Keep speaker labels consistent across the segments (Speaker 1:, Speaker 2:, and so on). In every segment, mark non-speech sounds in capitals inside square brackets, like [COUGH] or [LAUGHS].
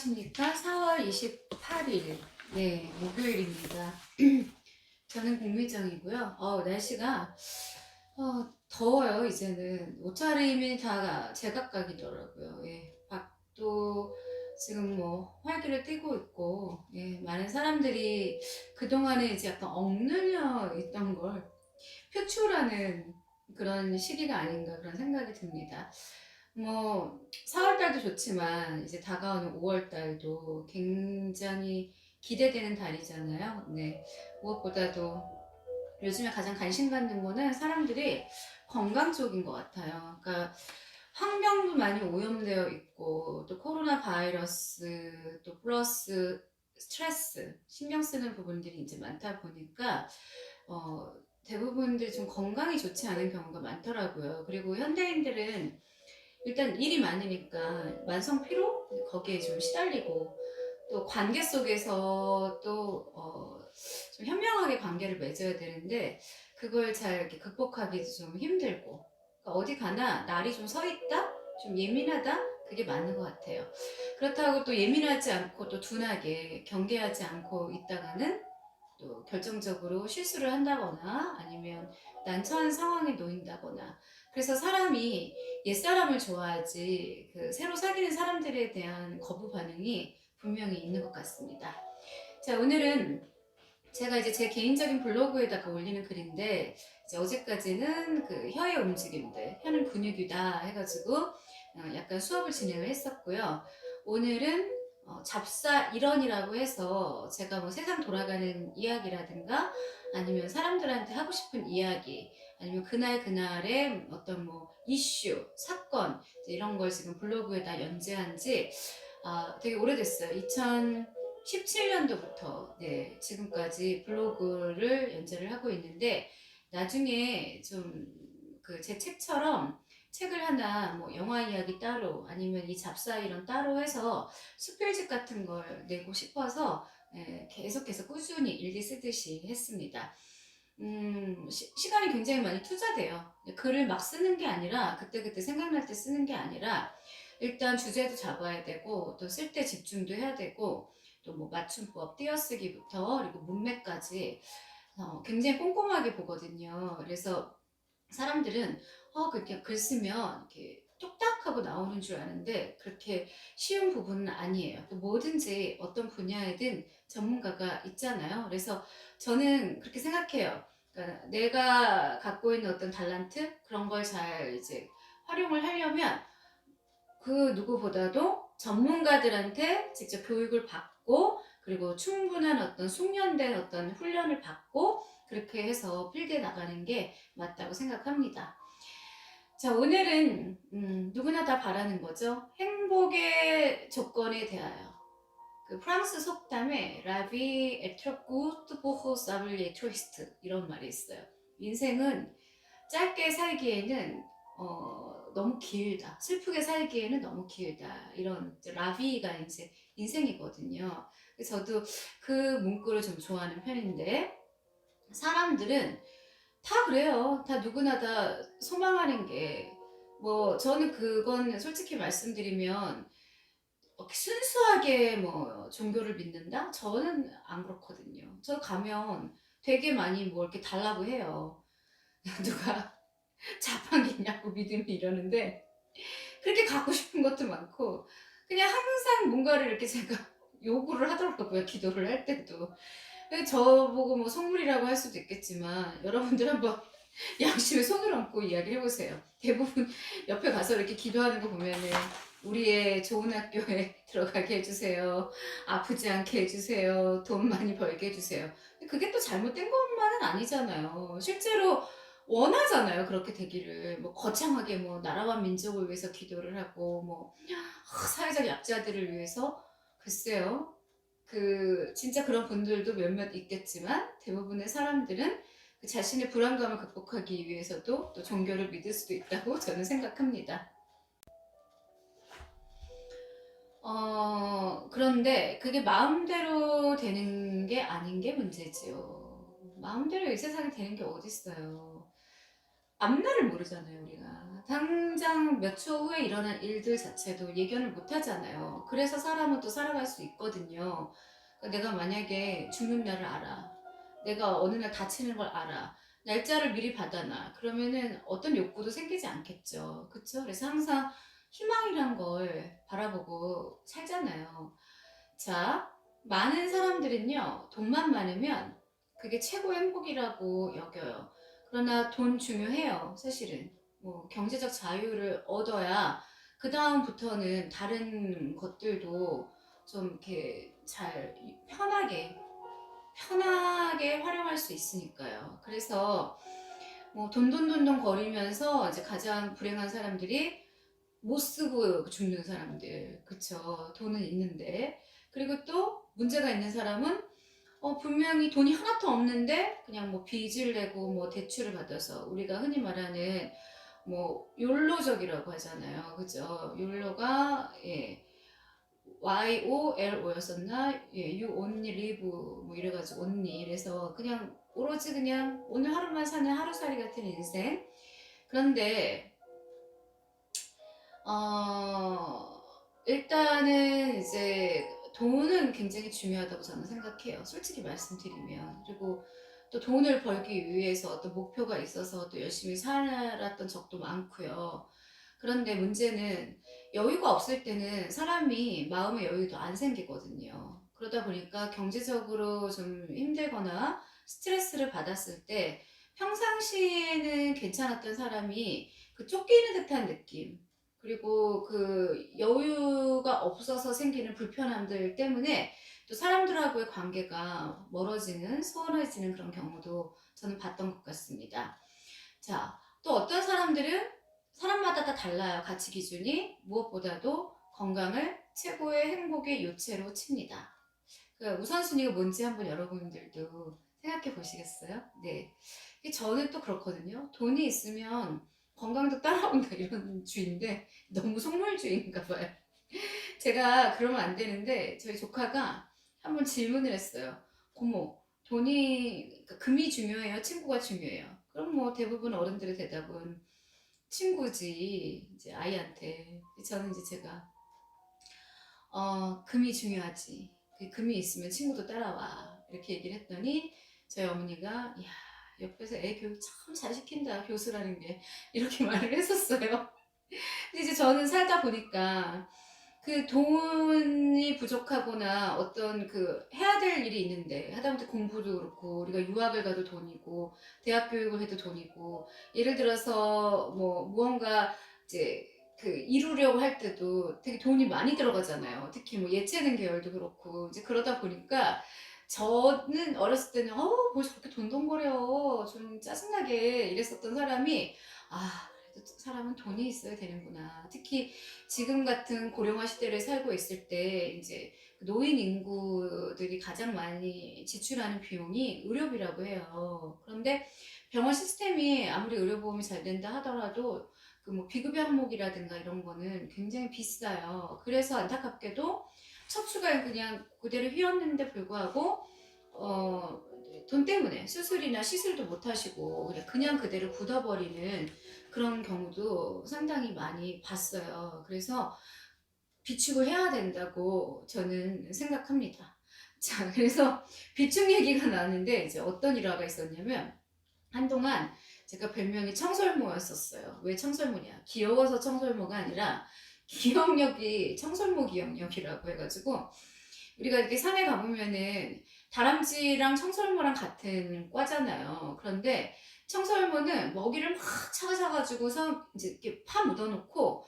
Speaker 1: 안녕하십니까. 4월 28일, 네, 목요일입니다. [CLEARS THROAT] 저는 국미정이고요. 어, 날씨가, 어, 더워요, 이제는. 옷차림이 다 제각각이더라고요. 예, 밖도 지금 뭐 활기를 띠고 있고, 예, 많은 사람들이 그동안에 이제 약간 억눌려 있던 걸 표출하는 그런 시기가 아닌가 그런 생각이 듭니다. 뭐 4월달도 좋지만 이제 다가오는 5월달도 굉장히 기대되는 달이잖아요. 네. 무엇보다도 요즘에 가장 관심 갖는 거는 사람들이 건강 쪽인 것 같아요. 그러니까 환경도 많이 오염되어 있고 또 코로나 바이러스 또 플러스 스트레스 신경 쓰는 부분들이 이제 많다 보니까 어, 대부분들이 좀 건강이 좋지 않은 경우가 많더라고요. 그리고 현대인들은 일단 일이 많으니까 만성 피로 거기에 좀 시달리고 또 관계 속에서 또 어, 좀 현명하게 관계를 맺어야 되는데 그걸 잘 이렇게 극복하기 좀 힘들고 그러니까 어디 가나 날이 좀 서 있다 좀 예민하다 그게 맞는 것 같아요. 그렇다고 또 예민하지 않고 또 둔하게 경계하지 않고 있다가는 또 결정적으로 실수를 한다거나 아니면 난처한 상황에 놓인다거나 그래서 사람이 옛사람을 좋아하지 그 새로 사귀는 사람들에 대한 거부 반응이 분명히 있는 것 같습니다. 자 오늘은 제가 이제 제 개인적인 블로그에다가 올리는 글인데 이제 어제까지는 그 혀의 움직임들 혀는 근육이다 해가지고 어, 약간 수업을 진행을 했었고요. 오늘은 어, 잡사 일원이라고 해서 제가 뭐 세상 돌아가는 이야기라든가 아니면 사람들한테 하고 싶은 이야기 아니면 그날 그날의 어떤 뭐 이슈, 사건 이런 걸 지금 블로그에다 연재한 지 아, 되게 오래됐어요. 2017년도부터 네, 지금까지 블로그를 연재를 하고 있는데 나중에 좀 그 제 책처럼 책을 하나 뭐 영화 이야기 따로 아니면 이 잡사 이런 따로 해서 수필집 같은 걸 내고 싶어서 예, 계속해서 꾸준히 일기 쓰듯이 했습니다. 음, 시, 간이 굉장히 많이 투자돼요. 글을 막 쓰는 게 아니라 그때그때 생각날 때 쓰는 게 아니라 일단 주제도 잡아야 되고 또 쓸 때 집중도 해야 되고 또 뭐 맞춤법 띄어쓰기부터 그리고 문맥까지 어, 굉장히 꼼꼼하게 보거든요. 그래서 사람들은 어, 그렇게 글 쓰면 이렇게 뚝딱 하고 나오는 줄 아는데 그렇게 쉬운 부분은 아니에요. 또 뭐든지 어떤 분야에든 전문가가 있잖아요. 그래서 저는 그렇게 생각해요. 그러니까 내가 갖고 있는 어떤 달란트 그런 걸 잘 이제 활용을 하려면 그 누구보다도 전문가들한테 직접 교육을 받고 그리고 충분한 어떤 숙련된 어떤 훈련을 받고 그렇게 해서 필드에 나가는 게 맞다고 생각합니다. 자, 오늘은 음, 누구나 다 바라는 거죠. 행복의 조건에 대하여. 그 프랑스 속담에 라비 에트로쿠 뚜보호 사블리 트위스트 이런 말이 있어요. 인생은 짧게 살기에는 어, 너무 길다. 슬프게 살기에는 너무 길다. 이런 라비가 이제 인생이거든요. 저도 그 문구를 좀 좋아하는 편인데 사람들은 다 그래요. 다 누구나 다 소망하는 게, 뭐, 저는 그건 솔직히 말씀드리면, 어, 순수하게 뭐, 종교를 믿는다? 저는 안 그렇거든요. 저 가면 되게 많이 뭐 이렇게 달라고 해요. [LAUGHS] 누가 자판기 있냐고 믿음이 이러는데, 그렇게 갖고 싶은 것도 많고, 그냥 항상 뭔가를 이렇게 제가 [LAUGHS] 요구를 하더라고요. 기도를 할 때도. 저보고 뭐 속물이라고 할 수도 있겠지만 여러분들 한번 [LAUGHS] 양심에 손을 얹고 이야기 해보세요. 대부분 옆에 가서 이렇게 기도하는 거 보면은 우리의 좋은 학교에 [LAUGHS] 들어가게 해주세요. 아프지 않게 해주세요. 돈 많이 벌게 해주세요. 그게 또 잘못된 것만은 아니잖아요. 실제로 원하잖아요. 그렇게 되기를. 뭐 거창하게 뭐 나라와 민족을 위해서 기도를 하고 뭐 사회적 약자들을 위해서 글쎄요. 그 진짜 그런 분들도 몇몇 있겠지만 대부분의 사람들은 그 자신의 불안감을 극복하기 위해서도 또 종교를 믿을 수도 있다고 [LAUGHS] 저는 생각합니다. 어, 그런데 그게 마음대로 되는 게 아닌 게 문제지요. 마음대로 이 세상에 되는 게 어딨어요. 앞날을 모르잖아요, 우리가. 당장 몇 초 후에 일어난 일들 자체도 예견을 못 하잖아요. 그래서 사람은 또 살아갈 수 있거든요. 그러니까 내가 만약에 죽는 날을 알아. 내가 어느 날 다치는 걸 알아. 날짜를 미리 받아놔. 그러면은 어떤 욕구도 생기지 않겠죠. 그쵸? 그래서 항상 희망이란 걸 바라보고 살잖아요. 자, 많은 사람들은요, 돈만 많으면 그게 최고 행복이라고 여겨요. 그러나 돈 중요해요, 사실은. 뭐, 경제적 자유를 얻어야 그 다음부터는 다른 것들도 좀 이렇게 잘 편하게, 편하게 활용할 수 있으니까요. 그래서 뭐, 돈돈돈돈 거리면서 이제 가장 불행한 사람들이 못 쓰고 죽는 사람들. 그쵸. 돈은 있는데. 그리고 또 문제가 있는 사람은 어, 분명히 돈이 하나도 없는데 그냥 뭐 빚을 내고 뭐 대출을 받아서 우리가 흔히 말하는 뭐 욜로족이라고 하잖아요. 그죠? 욜로가 예. Y-O-L-O였었나? 예, you only live 뭐 이래가지고 only 이래서 그냥 오로지 그냥 오늘 하루만 사는 하루살이 같은 인생 그런데 어 일단은 이제 돈은 굉장히 중요하다고 저는 생각해요. 솔직히 말씀드리면. 그리고 또 돈을 벌기 위해서 어떤 목표가 있어서 또 열심히 살았던 적도 많고요. 그런데 문제는 여유가 없을 때는 사람이 마음의 여유도 안 생기거든요. 그러다 보니까 경제적으로 좀 힘들거나 스트레스를 받았을 때 평상시에는 괜찮았던 사람이 그 쫓기는 듯한 느낌, 그리고 그 여유가 없어서 생기는 불편함들 때문에 또 사람들하고의 관계가 멀어지는, 소원해지는 그런 경우도 저는 봤던 것 같습니다. 자, 또 어떤 사람들은 사람마다 다 달라요. 가치 기준이 무엇보다도 건강을 최고의 행복의 요체로 칩니다. 그 우선순위가 뭔지 한번 여러분들도 생각해 보시겠어요? 네. 저는 또 그렇거든요. 돈이 있으면 건강도 따라온다 이런 [LAUGHS] 주의인데 너무 속물주의인가 봐요. [LAUGHS] 제가 그러면 안 되는데 저희 조카가 한번 질문을 했어요. 고모, 돈이 그러니까 금이 중요해요? 친구가 중요해요? 그럼 뭐 대부분 어른들의 대답은 친구지 이제 아이한테. 저는 이제 제가 어 금이 중요하지. 그 금이 있으면 친구도 따라와. 이렇게 얘기를 했더니 저희 어머니가 야 옆에서 애 교육 참 잘 시킨다 교수라는 게. 이렇게 [LAUGHS] 말을 했었어요. 근데 이제 저는 살다 보니까 그 돈이 부족하거나 어떤 그 해야 될 일이 있는데 하다못해 공부도 그렇고 우리가 유학을 가도 돈이고 대학 교육을 해도 돈이고 예를 들어서 뭐 무언가 이제 그 이루려고 할 때도 되게 돈이 많이 들어가잖아요. 특히 뭐 예체능 계열도 그렇고 이제 그러다 보니까 저는 어렸을 때는 어뭐 저렇게 돈돈거려 좀 짜증나게 이랬었던 사람이 아 사람은 돈이 있어야 되는구나. 특히 지금 같은 고령화 시대를 살고 있을 때 이제 노인 인구들이 가장 많이 지출하는 비용이 의료비라고 해요. 그런데 병원 시스템이 아무리 의료보험이 잘 된다 하더라도 그 뭐 비급 항목이라든가 이런 거는 굉장히 비싸요. 그래서 안타깝게도 척추가 그냥 그대로 휘었는데 불구하고 어, 돈 때문에 수술이나 시술도 못 하시고 그냥, 그냥 그대로 굳어버리는 그런 경우도 상당히 많이 봤어요. 그래서 비축을 해야 된다고 저는 생각합니다. [LAUGHS] 자, 그래서 비축 얘기가 나는데 이제 어떤 일화가 있었냐면 한동안 제가 별명이 청설모였었어요. 왜 청설모냐? 귀여워서 청설모가 아니라 기억력이 청설모 기억력이라고 해가지고 우리가 이렇게 산에 가보면은 다람쥐랑 청설모랑 같은 과잖아요. 그런데 청설모는 먹이를 막 찾아가지고서 이제 이렇게 파 묻어놓고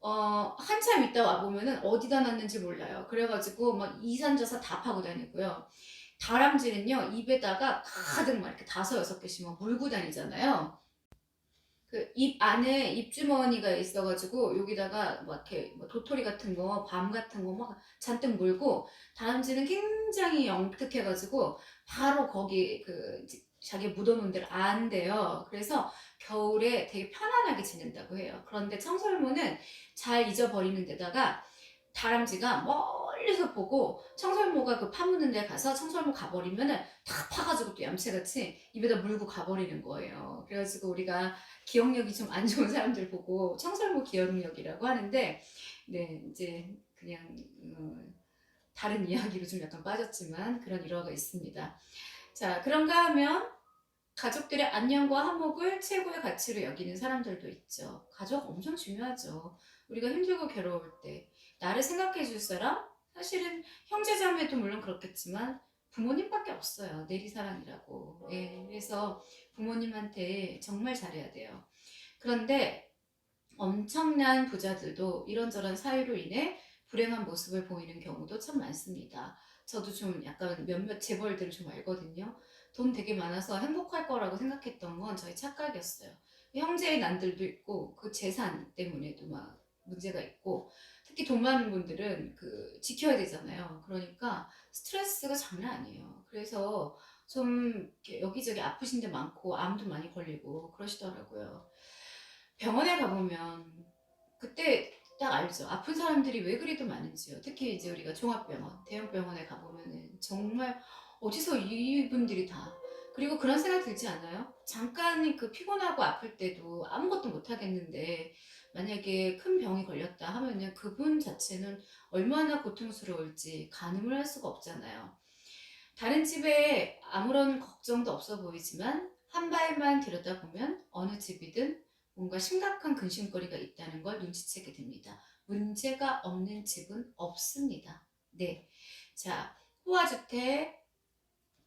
Speaker 1: 어 한참 있다 와 보면은 어디다 놨는지 몰라요. 그래가지고 막 이산저산 다 파고 다니고요. 다람쥐는요 입에다가 가득 막 이렇게 다섯 여섯 개씩 막 물고 다니잖아요. 그 입 안에 입주머니가 있어가지고 여기다가 막 이렇게 뭐 도토리 같은 거, 밤 같은 거 막 잔뜩 물고 다람쥐는 굉장히 영특해가지고 바로 거기 그 자기 묻어놓은 데를 안돼요. 그래서 겨울에 되게 편안하게 지낸다고 해요. 그런데 청설모는 잘 잊어버리는 데다가 다람쥐가 멀리서 보고 청설모가 그 파묻는 데 가서 청설모 가버리면은 다 파가지고 또 얌체같이 입에다 물고 가버리는 거예요. 그래가지고 우리가 기억력이 좀 안 좋은 사람들 보고 청설모 기억력이라고 하는데, 네, 이제 그냥, 어, 다른 이야기로 좀 약간 빠졌지만 그런 일화가 있습니다. 자, 그런가 하면 가족들의 안녕과 화목을 최고의 가치로 여기는 사람들도 있죠. 가족 엄청 중요하죠. 우리가 힘들고 괴로울 때 나를 생각해 줄 사람 사실은 형제 자매도 물론 그렇겠지만 부모님밖에 없어요. 내리사랑이라고. 예, 그래서 부모님한테 정말 잘해야 돼요. 그런데 엄청난 부자들도 이런저런 사유로 인해 불행한 모습을 보이는 경우도 참 많습니다. 저도 좀 약간 몇몇 재벌들을 좀 알거든요. 돈 되게 많아서 행복할 거라고 생각했던 건 저희 착각이었어요. 형제의 난들도 있고 그 재산 때문에도 막 문제가 있고 특히 돈 많은 분들은 그 지켜야 되잖아요. 그러니까 스트레스가 장난 아니에요. 그래서 좀 여기저기 아프신 데 많고 암도 많이 걸리고 그러시더라고요. 병원에 가보면 그때 딱 알죠. 아픈 사람들이 왜 그리도 많은지요. 특히 이제 우리가 종합병원, 대형병원에 가보면은 정말 어디서 이분들이 다 그리고 그런 생각 들지 않아요? 잠깐 그 피곤하고 아플 때도 아무것도 못 하겠는데 만약에 큰 병이 걸렸다 하면은 그분 자체는 얼마나 고통스러울지 가늠을 할 수가 없잖아요. 다른 집에 아무런 걱정도 없어 보이지만 한 발만 들여다보면 어느 집이든 뭔가 심각한 근심거리가 있다는 걸 눈치채게 됩니다. 문제가 없는 집은 없습니다. 네. 자, 호화주택,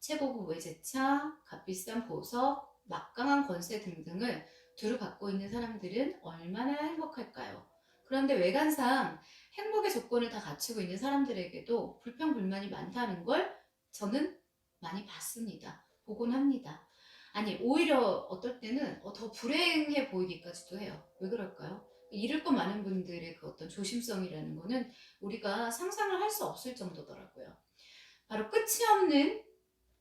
Speaker 1: 최고급 외제차, 값비싼 보석, 막강한 권세 등등을 두루 갖고 있는 사람들은 얼마나 행복할까요? 그런데 외관상 행복의 조건을 다 갖추고 있는 사람들에게도 불평불만이 많다는 걸 저는 많이 봤습니다. 보곤 합니다. 아니, 오히려 어떨 때는 어, 더 불행해 보이기까지도 해요. 왜 그럴까요? 잃을 거 많은 분들의 그 어떤 조심성이라는 거는 우리가 상상을 할 수 없을 정도더라고요. 바로 끝이 없는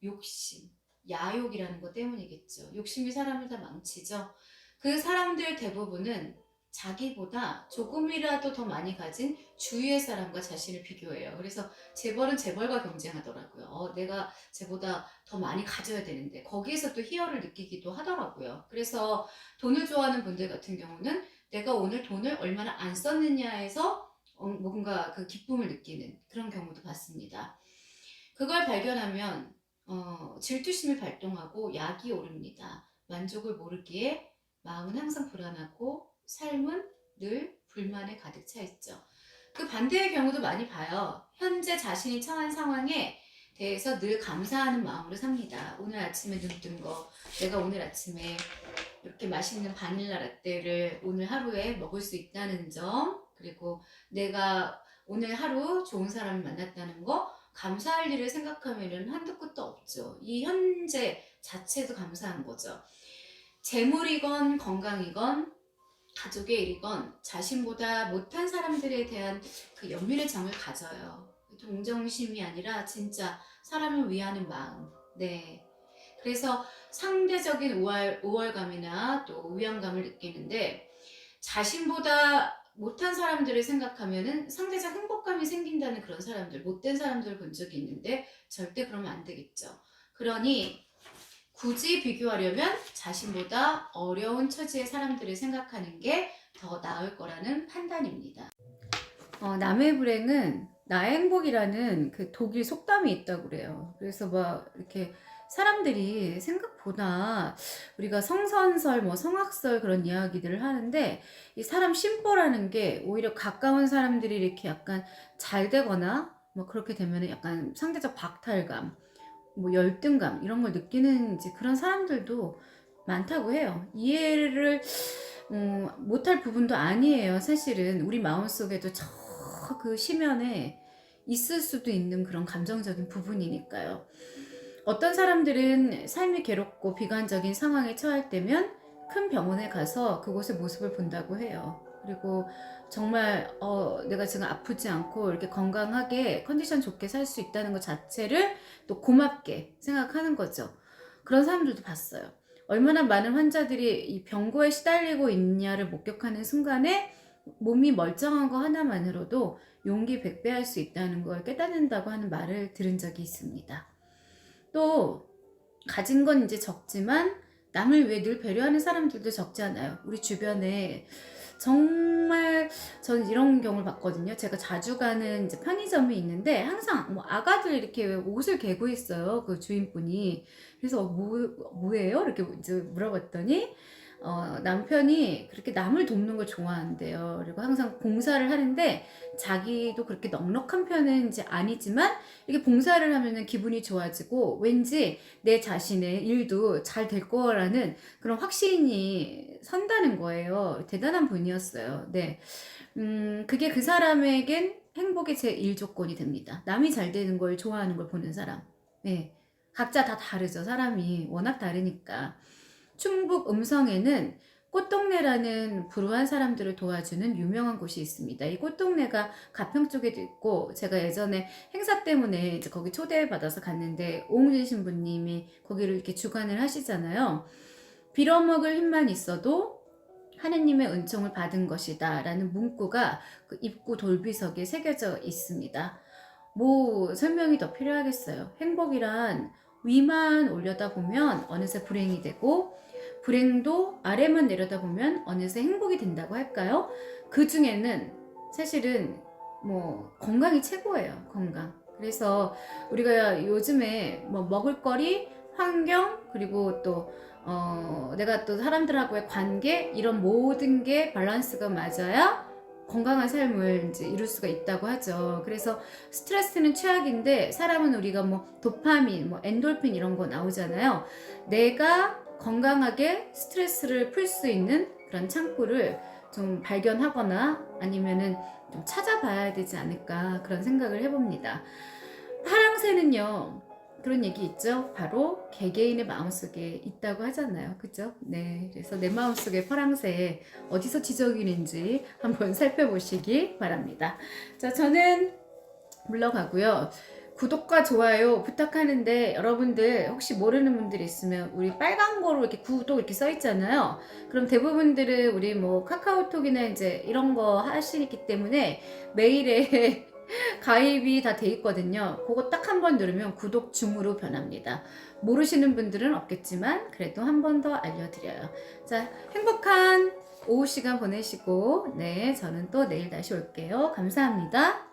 Speaker 1: 욕심, 야욕이라는 것 때문이겠죠. 욕심이 사람을 다 망치죠. 그 사람들 대부분은 자기보다 조금이라도 더 많이 가진 주위의 사람과 자신을 비교해요. 그래서 재벌은 재벌과 경쟁하더라고요. 어, 내가 쟤보다 더 많이 가져야 되는데 거기에서 또 희열을 느끼기도 하더라고요. 그래서 돈을 좋아하는 분들 같은 경우는 내가 오늘 돈을 얼마나 안 썼느냐에서 어, 뭔가 그 기쁨을 느끼는 그런 경우도 봤습니다. 그걸 발견하면 어, 질투심이 발동하고 약이 오릅니다. 만족을 모르기에 마음은 항상 불안하고 삶은 늘 불만에 가득 차 있죠. 그 반대의 경우도 많이 봐요. 현재 자신이 처한 상황에 대해서 늘 감사하는 마음으로 삽니다. 오늘 아침에 눈 뜬 거, 내가 오늘 아침에 이렇게 맛있는 바닐라 라떼를 오늘 하루에 먹을 수 있다는 점, 그리고 내가 오늘 하루 좋은 사람을 만났다는 거, 감사할 일을 생각하면은 한도 끝도 없죠. 이 현재 자체도 감사한 거죠. 재물이건 건강이건 가족의 일이건 자신보다 못한 사람들에 대한 그 연민의 정을 가져요. 동정심이 아니라 진짜 사람을 위하는 마음. 네. 그래서 상대적인 우월, 우월감이나 또 우양감을 느끼는데 자신보다 못한 사람들을 생각하면은 상대적 행복감이 생긴다는 그런 사람들, 못된 사람들을 본 적이 있는데 절대 그러면 안 되겠죠. 그러니 굳이 비교하려면 자신보다 어려운 처지의 사람들을 생각하는 게 더 나을 거라는 판단입니다. 어, 남의 불행은 나의 행복이라는 그 독일 속담이 있다고 그래요. 그래서 막 이렇게 사람들이 생각 보다 우리가 성선설, 뭐 성악설 그런 이야기들을 하는데 이 사람 심보라는 게 오히려 가까운 사람들이 이렇게 약간 잘 되거나 뭐 그렇게 되면 약간 상대적 박탈감, 뭐 열등감 이런 걸 느끼는 이제 그런 사람들도 많다고 해요. 이해를 음, 못할 부분도 아니에요. 사실은 우리 마음 속에도 저 그 심연에 있을 수도 있는 그런 감정적인 부분이니까요. 어떤 사람들은 삶이 괴롭고 비관적인 상황에 처할 때면 큰 병원에 가서 그곳의 모습을 본다고 해요. 그리고 정말 어, 내가 지금 아프지 않고 이렇게 건강하게 컨디션 좋게 살 수 있다는 것 자체를 또 고맙게 생각하는 거죠. 그런 사람들도 봤어요. 얼마나 많은 환자들이 이 병고에 시달리고 있냐를 목격하는 순간에 몸이 멀쩡한 거 하나만으로도 용기 백배할 수 있다는 걸 깨닫는다고 하는 말을 들은 적이 있습니다. 또 가진 건 이제 적지만 남을 위해 늘 배려하는 사람들도 적지 않아요. 우리 주변에 정말 전 이런 경우를 봤거든요. 제가 자주 가는 이제 편의점이 있는데 항상 뭐 아가들 이렇게 왜 옷을 개고 있어요. 그 주인분이. 그래서 뭐, 뭐예요? 이렇게 이제 물어봤더니 어, 남편이 그렇게 남을 돕는 걸 좋아한대요. 그리고 항상 봉사를 하는데 자기도 그렇게 넉넉한 편은 이제 아니지만 이렇게 봉사를 하면은 기분이 좋아지고 왠지 내 자신의 일도 잘 될 거라는 그런 확신이 선다는 거예요. 대단한 분이었어요. 네. 음, 그게 그 사람에겐 행복의 제 1조건이 됩니다. 남이 잘 되는 걸 좋아하는 걸 보는 사람. 네. 각자 다 다르죠. 사람이 워낙 다르니까. 충북 음성에는 꽃동네라는 불우한 사람들을 도와주는 유명한 곳이 있습니다. 이 꽃동네가 가평 쪽에도 있고 제가 예전에 행사 때문에 이제 거기 초대받아서 갔는데 오웅진 신부님이 거기를 이렇게 주관을 하시잖아요. 빌어먹을 힘만 있어도 하느님의 은총을 받은 것이다 라는 문구가 그 입구 돌비석에 새겨져 있습니다. 뭐 설명이 더 필요하겠어요. 행복이란 위만 올려다 보면 어느새 불행이 되고 불행도 아래만 내려다보면 어느새 행복이 된다고 할까요? 그 중에는 사실은 뭐 건강이 최고예요. 건강. 그래서 우리가 요즘에 뭐 먹을거리, 환경 그리고 또 어, 내가 또 사람들하고의 관계 이런 모든 게 밸런스가 맞아야 건강한 삶을 이제 이룰 수가 있다고 하죠. 그래서 스트레스는 최악인데 사람은 우리가 뭐 도파민, 뭐 엔돌핀 이런 거 나오잖아요. 내가 건강하게 스트레스를 풀 수 있는 그런 창구를 좀 발견하거나 아니면은 좀 찾아봐야 되지 않을까 그런 생각을 해봅니다. 파랑새는요 그런 얘기 있죠. 바로 개개인의 마음속에 있다고 하잖아요. 그죠? 네. 그래서 내 마음속에 파랑새 어디서 지적이는지 한번 [LAUGHS] 살펴보시기 바랍니다. 자, 저는 물러가고요. 구독과 좋아요 부탁하는데 여러분들 혹시 모르는 분들 있으면 우리 빨간 거로 이렇게 구독 이렇게 써 있잖아요. 그럼 대부분들은 우리 뭐 카카오톡이나 이제 이런 거 하시기 때문에 메일에 가입이 다 돼 있거든요. 그거 딱 한 번 누르면 구독 중으로 변합니다. 모르시는 분들은 없겠지만 그래도 한 번 더 알려드려요. 자, 행복한 오후 시간 보내시고 네, 저는 또 내일 다시 올게요. 감사합니다.